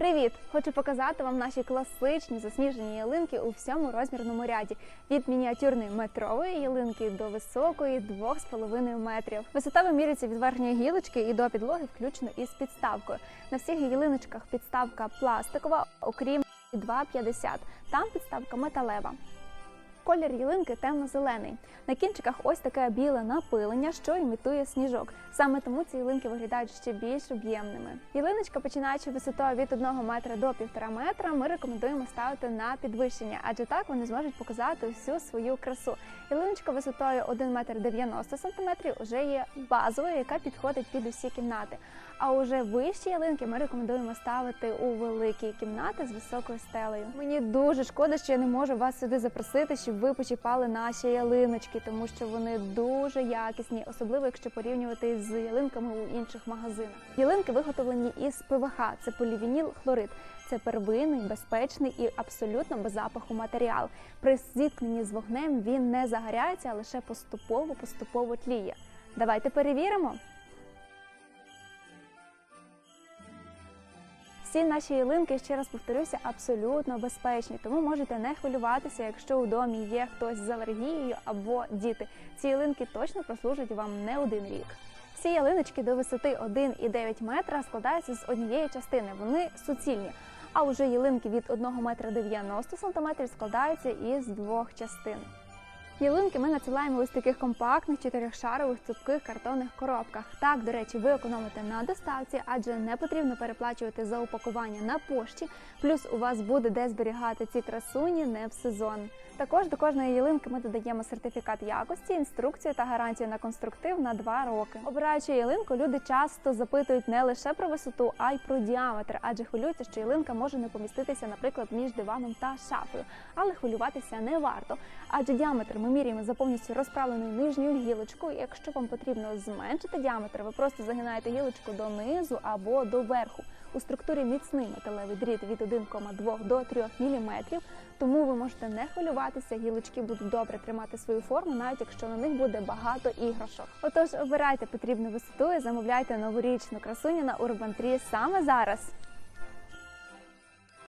Привіт! Хочу показати вам наші класичні засніжені ялинки у всьому розмірному ряді від мініатюрної метрової ялинки до високої 2,5 метрів. Висота вимірюється від верхньої гілочки і до підлоги, включно із підставкою. На всіх ялиночках підставка пластикова, окрім 2,50. Там підставка металева. Колір ялинки темно-зелений. На кінчиках ось таке біле напилення, що імітує сніжок. Саме тому ці ялинки виглядають ще більш об'ємними. Ялиночка, починаючи висотою від 1 метра до 1,5 метра, ми рекомендуємо ставити на підвищення, адже так вони зможуть показати всю свою красу. Ялиночка висотою 1 метр 90 сантиметрів вже є базовою, яка підходить під усі кімнати. А уже вищі ялинки ми рекомендуємо ставити у великі кімнати з високою стелею. Мені дуже шкода, що я не можу вас сюди запросити, щоб ви почіпали наші ялиночки, тому що вони дуже якісні, особливо якщо порівнювати з ялинками у інших магазинах. Ялинки виготовлені із ПВХ, це полівініл хлорид. Це первинний, безпечний і абсолютно без запаху матеріал. При зіткненні з вогнем він не загоряється, а лише поступово поступово тліє. Давайте перевіримо. Всі наші ялинки, ще раз повторюся, абсолютно безпечні, тому можете не хвилюватися, якщо у домі є хтось з алергією або діти. Ці ялинки точно прослужать вам не один рік. Всі ялиночки до висоти 1,9 метра складаються з однієї частини. Вони суцільні. А уже ялинки від 1 метра 90 сантиметрів складаються із двох частин. Ялинки ми надсилаємо ось таких компактних чотирьохшарових цупких картонних коробках. Так, до речі, ви економите на доставці, адже не потрібно переплачувати за упакування на пошті. Плюс у вас буде де зберігати ці красуні не в сезон. Також до кожної ялинки ми додаємо сертифікат якості, інструкцію та гарантію на конструктив на 2 роки. Обираючи ялинку, люди часто запитують не лише про висоту, а й про діаметр, адже хвилюються, що ялинка може не поміститися, наприклад, між диваном та шафою. Але хвилюватися не варто, адже діаметр ми міряємо за повністю розправленою нижньою гілочкою. Якщо вам потрібно зменшити діаметр, ви просто загинаєте гілочку донизу або до верху. У структурі міцний металевий дріт від 1,2 до 3 мм, тому ви можете не хвилюватися, гілочки будуть добре тримати свою форму, навіть якщо на них буде багато іграшок. Отож, обирайте потрібну висоту і замовляйте новорічну красуню на Urban Tree саме зараз.